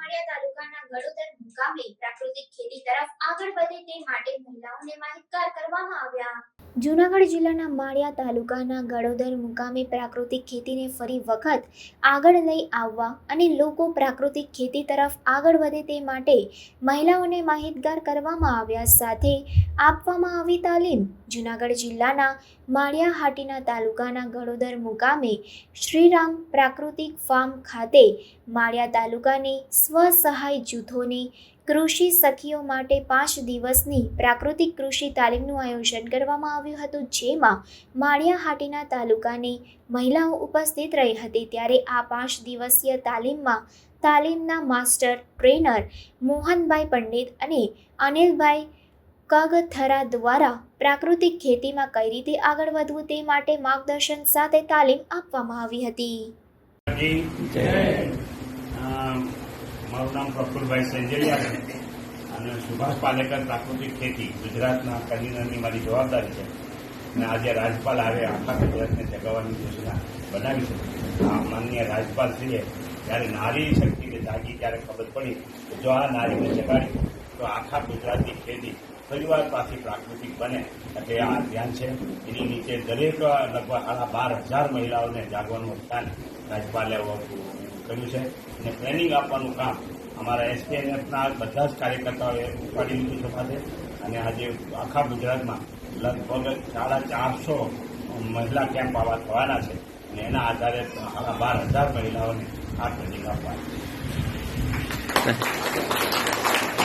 ઉમરિયા તાલુકાના ગળોદર મુકામે પ્રાકૃતિક ખેતી તરફ આગળ વધે તે માટે મહિલાઓને માહિતગાર કરવામાં આવ્યા. જૂનાગઢ જિલ્લાના માળિયા તાલુકાના ગળોદર મુકામે પ્રાકૃતિક ખેતીને ફરી વખત આગળ લઈ આવવા અને લોકો પ્રાકૃતિક ખેતી તરફ આગળ વધે તે માટે મહિલાઓને માહિતગાર કરવામાં આવ્યા સાથે આપવામાં આવી તાલીમ જૂનાગઢ જિલ્લાના માળિયા હાટીના તાલુકાના ગળોદર મુકામે શ્રીરામ પ્રાકૃતિક ફાર્મ ખાતે માળિયા તાલુકાની સ્વસહાય જૂથોની કૃષિ સખીઓ માટે પાંચ દિવસની પ્રાકૃતિક કૃષિ તાલીમનું આયોજન કરવામાં આવ્યું હતું જેમાં માળિયા હાટીના તાલુકાની મહિલાઓ ઉપસ્થિત રહી હતી. ત્યારે આ પાંચ દિવસીય તાલીમમાં તાલીમના માસ્ટર ટ્રેનર મોહનભાઈ પંડિત અને અનિલભાઈ કગથરા દ્વારા પ્રાકૃતિક ખેતીમાં કઈ રીતે આગળ વધવું તે માટે માર્ગદર્શન સાથે તાલીમ આપવામાં આવી હતી. મારું નામ પ્રફુલભાઈ સેંજલિયા અને સુભાષ પાલેકર પ્રાકૃતિક ખેતી ગુજરાતના કન્વીનરની મારી જવાબદારી છે. અને આજે રાજપાલ આવે આખા ગુજરાતને જગાવવાની યોજના બનાવી છે. આ માનનીય રાજપાલશ્રીએ જ્યારે નારી શક્તિને જાગી ત્યારે ખબર પડી કે જો આ નારીને જગાડી, તો આખા ગુજરાતની ખેતી પરિવાર પાછી પ્રાકૃતિક બને એટલે આ અભિયાન છે. એની નીચે દરેક લગભગ સાડા બાર હજાર મહિલાઓને જાગવાનું અભિયાન રાજપાલે કર્યું છે. અને ટ્રેનિંગ આપવાનું કામ અમારા એસપીએનએફના બધા જ કાર્યકર્તાઓએ ઉપાડી લીધું છે સાથે. અને આજે આખા ગુજરાતમાં લગભગ સાડા ચારસો મહિલા કેમ્પ આવા થવાના છે. અને એના આધારે સાડા બાર હજાર મહિલાઓને આ ટ્રેનિંગ આપવાની